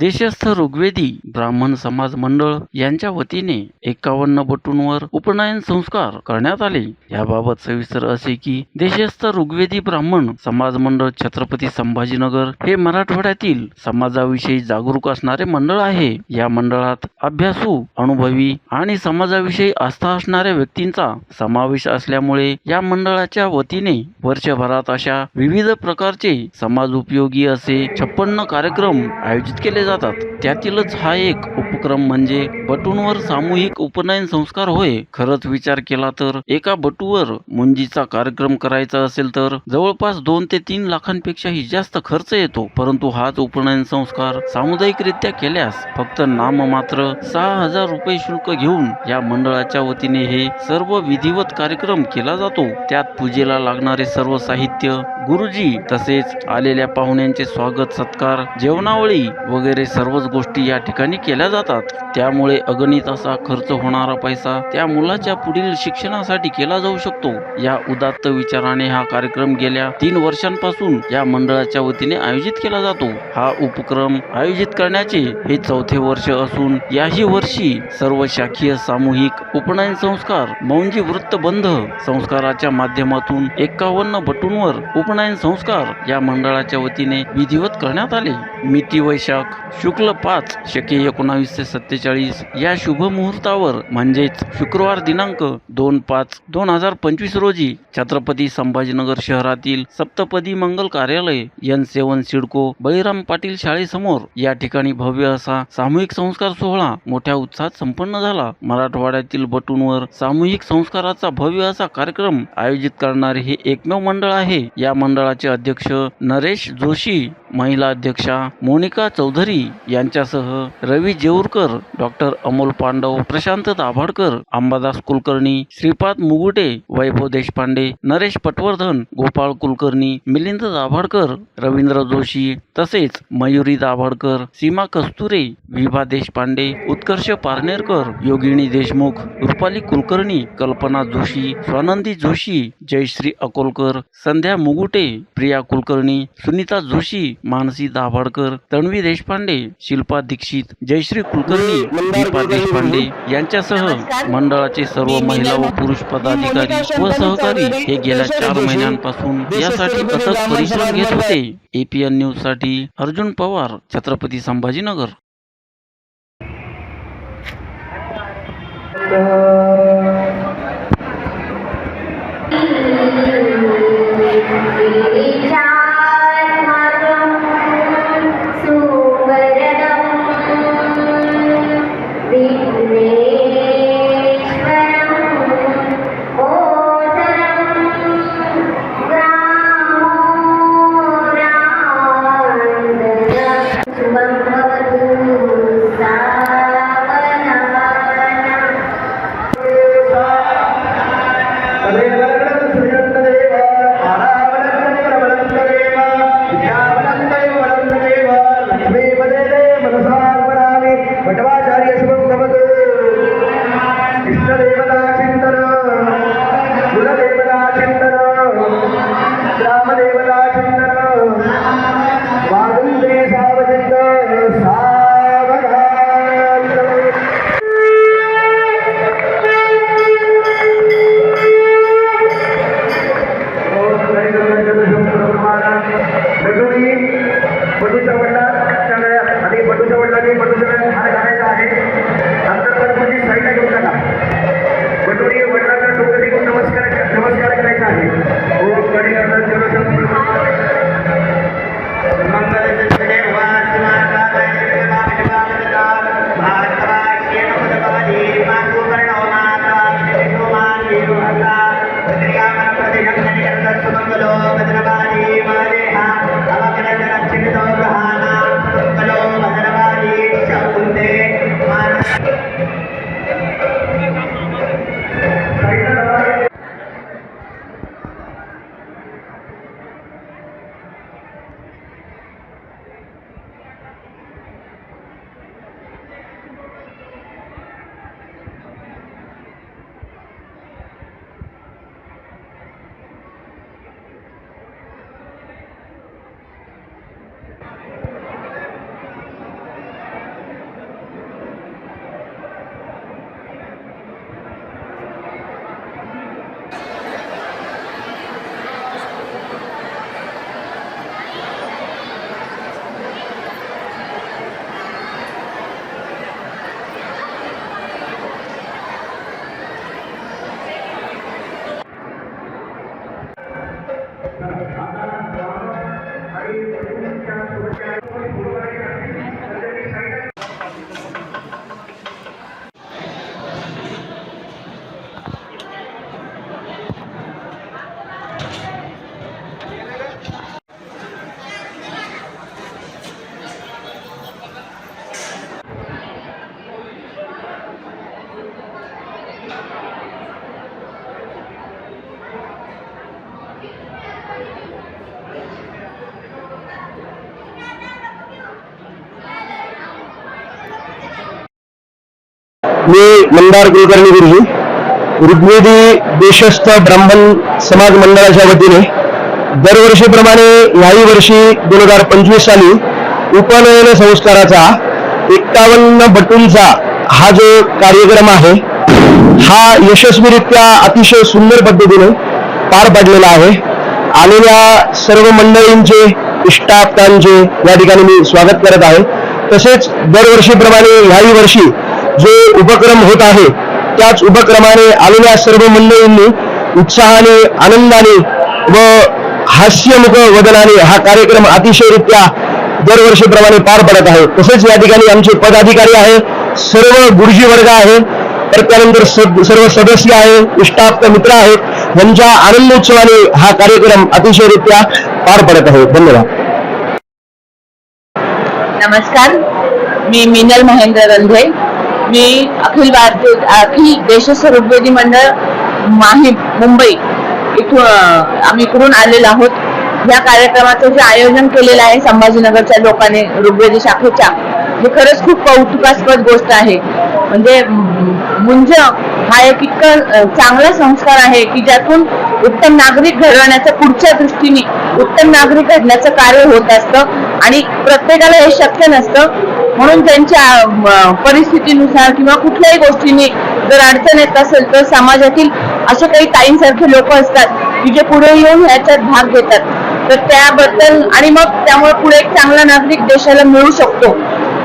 देशस्थ ऋग्वेदी ब्राह्मण समाज मंडळ यांच्या वतीने एकावन्न बटूंवर उपनयन संस्कार करण्यात आले. याबाबत सविस्तर असे की देशस्थ ऋग्वेदी ब्राह्मण समाज मंडळ छत्रपती संभाजीनगर हे मराठवाड्यातील समाजाविषयी जागरूक असणारे मंडळ आहे. या मंडळात अभ्यासू अनुभवी आणि समाजाविषयी आस्था असणाऱ्या व्यक्तींचा समावेश असल्यामुळे या मंडळाच्या वतीने वर्षभरात अशा विविध प्रकारचे समाज उपयोगी असे छप्पन्न कार्यक्रम आयोजित केले जातात. त्यातीलच हा एक उपक्रम म्हणजे बटूंवर सामूहिक उपनयन संस्कार होय. खरंच विचार केला तर एका बटूवर मुंजीचा कार्यक्रम करायचा असेल तर जवळपास दोन ते तीन लाखांपेक्षाही जास्त खर्च येतो. परंतु हाच उपनयन संस्कार सामुदायिकरित्या केल्यास फक्त नाममात्र सहा हजार रुपये शुल्क घेऊन या मंडळाच्या वतीने हे सर्व विधिवत कार्यक्रम केला जातो. त्यात पूजेला लागणारे सर्व साहित्य गुरुजी तसेच आलेल्या पाहुण्यांचे स्वागत सत्कार जेवणावळी वगैरे सर्वच गोष्टी या ठिकाणी केल्या जातात. त्यामुळे अगणित असा खर्च होणारा पैसा त्या मुलाच्या पुढील शिक्षणासाठी केला जाऊ शकतो. या उदात्त विचाराने हा कार्यक्रम गेल्या तीन वर्षांपासून या मंडळाच्या वतीने आयोजित केला जातो. हा उपक्रम आयोजित करण्याचे हे चौथे वर्ष असून याही वर्षी सर्व शाखीय सामूहिक उपनयन संस्कार मौंजी वृत्तबंध संस्काराच्या माध्यमातून एकावन्न बटूंवर उपनयन संस्कार या मंडळाच्या वतीने विधिवत करण्यात आले. मिती वैशाख शुक्ल पाच शके एकोणावीसशे सत्तेचाळीस. या शुभ मुहूर्तावर म्हणजेच शुक्रवार दिनांक दोन पाच दोन हजार पंचवीस रोजी छत्रपती संभाजीनगर शहरातील सप्तपदी मंगल कार्यालय एन सेवन सिडको बळीराम पाटील शाळेसमोर या ठिकाणी भव्य असा सामूहिक संस्कार सोहळा मोठ्या उत्साहात संपन्न झाला. मराठवाड्यातील बटूंवर सामूहिक संस्काराचा भव्य असा कार्यक्रम आयोजित करणारे हे एकमेव मंडळ आहे. या मंडळाचे अध्यक्ष नरेश जोशी महिला अध्यक्षा मोनिका चौधरी यांच्यासह रवी जेऊरकर डॉक्टर अमोल पांडव प्रशांत दाभाडकर अंबादास कुलकर्णी श्रीपाद मुगुटे वैभव देशपांडे नरेश पटवर्धन गोपाळ कुलकर्णी मिलिंद दाभाडकर रवींद्र जोशी तसेच मयुरी दाभाडकर सीमा कस्तुरे विभा देशपांडे उत्कर्ष पारनेरकर योगिनी देशमुख रुपाली कुलकर्णी कल्पना जोशी स्वानंदी जोशी जयश्री अकोलकर संध्या मुगुटे प्रिया कुलकर्णी सुनीता जोशी मानसी दाभाडकर तन्वी देशपांडे शिल्पा दीक्षित जयश्री कुलकर्णी दीपा देशपांडे यांच्यासह मंडळाचे सर्व महिला व पुरुष पदाधिकारी व सहकारी हे गेल्या चार महिन्यांपासून यासाठी अथक परिश्रम घेत होते. एपीएन न्यूजसाठी अर्जुन पवार छत्रपती संभाजीनगर. मी मंदार कुलकर्णी गुरुजी. ऋग्वेदी देशस्थ ब्राह्मण समाज मंडळाच्या वतीने दरवर्षीप्रमाणे याही वर्षी दोन हजार पंचवीस साली उपनयन संस्काराचा एक्कावन्न बटूंचा हा जो कार्यक्रम आहे हा यशस्वीरित्या अतिशय सुंदर पद्धतीने पार पडलेला आहे. आलेल्या सर्व मंडळींचे इष्टाप्तांचे या ठिकाणी मी स्वागत करत आहे. तसेच दरवर्षीप्रमाणे ह्याही वर्षी जो उपक्रम होत आहे त्याच उपक्रमाने आलेल्या सर्व मंडळींनी उत्साहाने आनंदाने व हास्यमुख वदनाने हा कार्यक्रम अतिशयरित्या दरवर्षीप्रमाणे पार पडत आहे. तसेच या ठिकाणी आमचे पदाधिकारी आहे सर्व गुरुजी वर्ग आहे तर त्यानंतर सर्व सदस्य आहे इष्टाप्त मित्र आहेत यांच्या आनंदोत्सवाने हा कार्यक्रम अतिशयरित्या पार पडत आहे. धन्यवाद. नमस्कार. मी मिनल महेंद्र रंधे. मी अखिल भारतीय अखिल देशस्थ ऋग्वेदी मंडळ माही मुंबई इथून आम्ही इकडून आलेलो आहोत. या कार्यक्रमाचं जे आयोजन केलेलं आहे संभाजीनगरच्या लोकांनी ऋग्वेदी शाखेच्या हे खरंच खूप कौतुकास्पद गोष्ट आहे. म्हणजे मुंज हा एक इतका चांगला संस्कार आहे की ज्यातून उत्तम नागरिक घडवण्याचं पुढच्या दृष्टीने उत्तम नागरिक घडण्याचं कार्य होत असतं आणि प्रत्येकाला हे शक्य नसतं. म्हणून त्यांच्या परिस्थितीनुसार किंवा कुठल्याही गोष्टीने जर अडचण येत असेल तर समाजातील असे काही ताईंसारखे लोक असतात की जे पुढे येऊन ह्याच्यात भाग घेतात. तर त्याबद्दल आणि मग त्यामुळे पुढे एक चांगला नागरिक देशाला मिळू शकतो.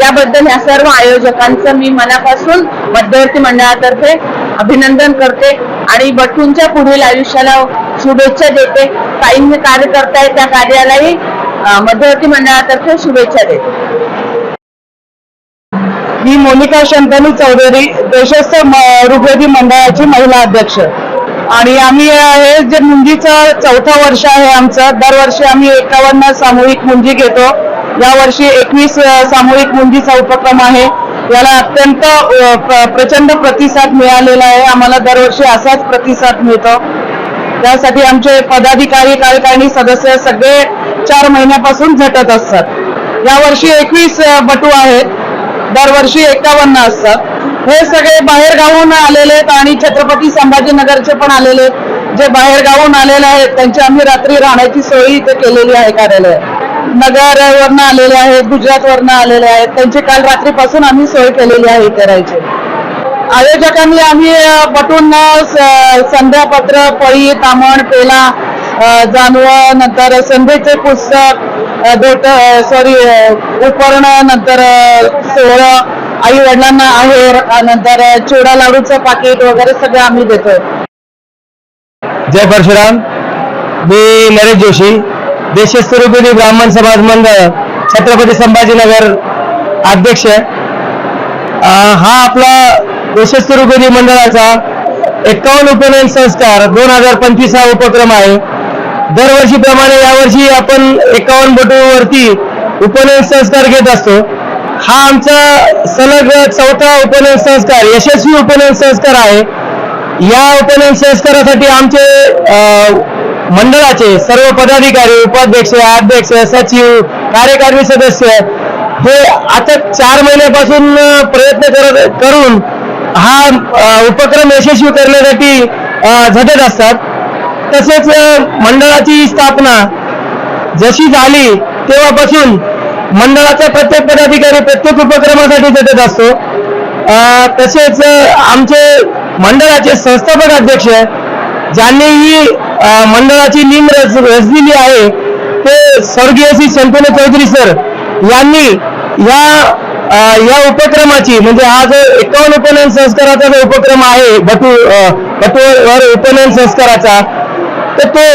त्याबद्दल ह्या सर्व आयोजकांचं मी मनापासून मध्यवर्ती मंडळातर्फे अभिनंदन करते आणि बटूंच्या पुढील आयुष्याला शुभेच्छा देते. काहींनी कार्य करताय त्या कार्यालाही मध्यवर्ती मंडळातर्फे शुभेच्छा देते. मी मोनिका शंतनू चौधरी देशस्थ म- ऋग्वेदी मंडळाची महिला अध्यक्ष. आणि आम्ही हे जे मुंजीचं चौथं वर्ष आहे आमचं दरवर्षी आम्ही एकावन्न सामूहिक मुंजी घेतो. यावर्षी एकवीस सामूहिक मुंजीचा उपक्रम आहे. याला अत्यंत प्रचंड प्रतिसाद मिळालेला आहे. आम्हाला दरवर्षी असाच प्रतिसाद मिळतो. त्यासाठी आमचे पदाधिकारी कार्यकारिणी सदस्य सगळे चार महिन्यापासून झटत असतात. यावर्षी एकवीस बटू आहेत. दरवर्षी एकावन्न असतात हे सगळे बाहेर गावून आलेले आहेत आणि छत्रपती संभाजीनगरचे पण आलेले आहेत. जे बाहेर गावून आलेले आहेत त्यांची आम्ही रात्री राहण्याची सोय इथे केलेली आहे कार्यालय. नगर वरनं आलेले आहेत गुजरात वरनं आलेले आहेत. त्यांची काल रात्रीपासून आम्ही सोय केलेली आहे इथे राहायची. आयोजकांनी आम्ही पटून संध्यापत्र पळी तामण पेला जानवं नंतर संध्येचे पुस्तक भेट सॉरी उपर्ण नंतर सोहळं आई वडिलांना आहेर नंतर चिवडा लाडूचं पाकिट वगैरे सगळं आम्ही देतोय. जय परशुराम. मी नरेश जोशी. देशस्थ ब्राह्मण समाज मंडळ छत्रपती संभाजीनगर अध्यक्ष. हा आपला देशस्थ मंडळाचा एकावन्न उपनयन संस्कार दोन हजार पंचवीस हा उपक्रम आहे. दरवर्षीप्रमाणे यावर्षी आपण एकावन्न बटूवरती उपनयन संस्कार घेत असतो. हा आमचा सलग चौथा उपनयन संस्कार यशस्वी उपनयन संस्कार आहे. या उपनयन संस्कारासाठी आमचे मंडळाचे सर्व पदाधिकारी उपाध्यक्ष अध्यक्ष सचिव कार्यकारी सदस्य हे आता चार महिन्यापासून प्रयत्न करत करून हा उपक्रम यशस्वी करण्यासाठी झटत असतात. तसेच मंडळाची स्थापना जशी झाली तेव्हापासून मंडळाचा प्रत्येक पदाधिकारी प्रत्येक उपक्रमासाठी झटत असतो. तसेच आमचे मंडळाचे संस्थापक अध्यक्ष ज्यांनी ही मंडळाची निम रच रचलेली आहे ते स्वर्गीय श्री संतोन चौधरी सर यांनी या या उपक्रमाची म्हणजे हा जो एकावन्न उपनयन संस्काराचा जो उपक्रम आहे बटू बटूवर उपनयन संस्काराचा तर तो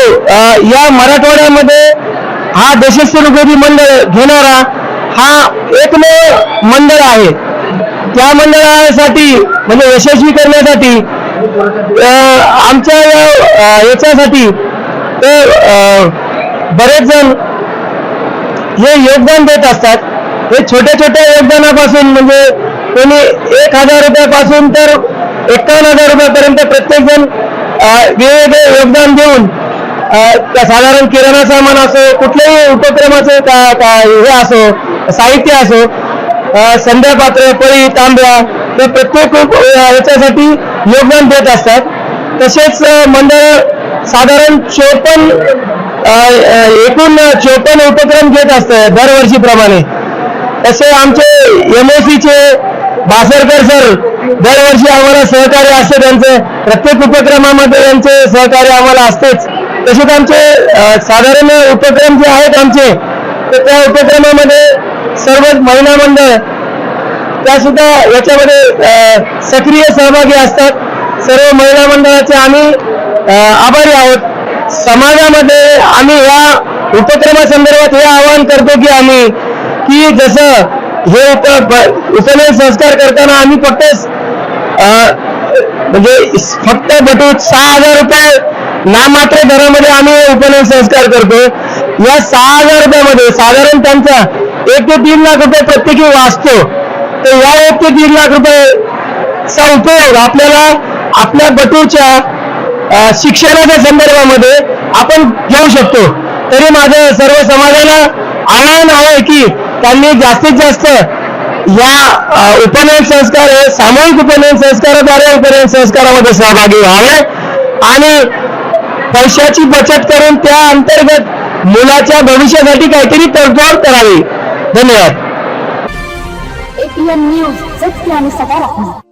या मराठवाड्यामध्ये हा देशस्थ मंडळ घेणारा हा एकमेव मंडळ आहे. त्या मंडळासाठी म्हणजे यशस्वी करण्यासाठी आमच्या या याच्यासाठी ते बरेच जण हे योगदान देत असतात. हे छोट्या छोट्या योगदानापासून म्हणजे कोणी एक हजार रुपयापासून तर एकावन्न हजार रुपयापर्यंत प्रत्येकजण वेगवेगळे योगदान देऊन त्या साधारण किराणा सामान असो कुठल्याही उपक्रमाचं का- का- हे असो साहित्य असो संध्यापात्र पळी तांब्या ते प्रत्येक याच्यासाठी योगदान देत असतात. तसेच मंडळ साधारण चोपन्न एकूण चोपन्न उपक्रम घेत असतं दरवर्षीप्रमाणे. तसे आमचे एम ओ सीचे बासरकर सर दरवर्षी आम्हाला सहकार्य असते त्यांचे. प्रत्येक उपक्रमामध्ये त्यांचे सहकार्य आम्हाला असतेच. तसेच आमचे साधारण उपक्रम जे आहेत आमचे तर त्या उपक्रमामध्ये सर्व महिला मंडळ त्या सुद्धा याच्यामध्ये सक्रिय सहभागी असतात. सर्व महिला मंडळाचे आम्ही आभारी आहोत. समाजामध्ये आम्ही या उपक्रमासंदर्भात हे आवाहन करतो की आम्ही की जसं हे उप ब- उपनयन संस्कार करताना आम्ही फक्त म्हणजे फक्त बटूत सहा हजार रुपये नामात्र दरामध्ये आम्ही उपनयन संस्कार करतो. या सहा हजार रुपयामध्ये साधारण त्यांचा एक ते तीन लाख रुपये प्रत्येकी वाचतो. तर या एक ते तीन लाख रुपये चा उपयोग आपल्याला आपल्या बटूच्या शिक्षणाच्या संदर्भामध्ये आपण घेऊ शकतो. तरी माझं सर्व समाजाला आवाहन आहे की त्यांनी जास्तीत जास्त या उपनयन संस्कार हे सामूहिक उपनयन संस्काराद्वारे उपनयन संस्कारामध्ये सहभागी व्हावे आणि पैशाची बचत करून त्या अंतर्गत मुलाच्या भविष्यासाठी काहीतरी तडजोड करावी. धन्यवाद. एपीएन न्यूज सत्य आणि सकारात्मक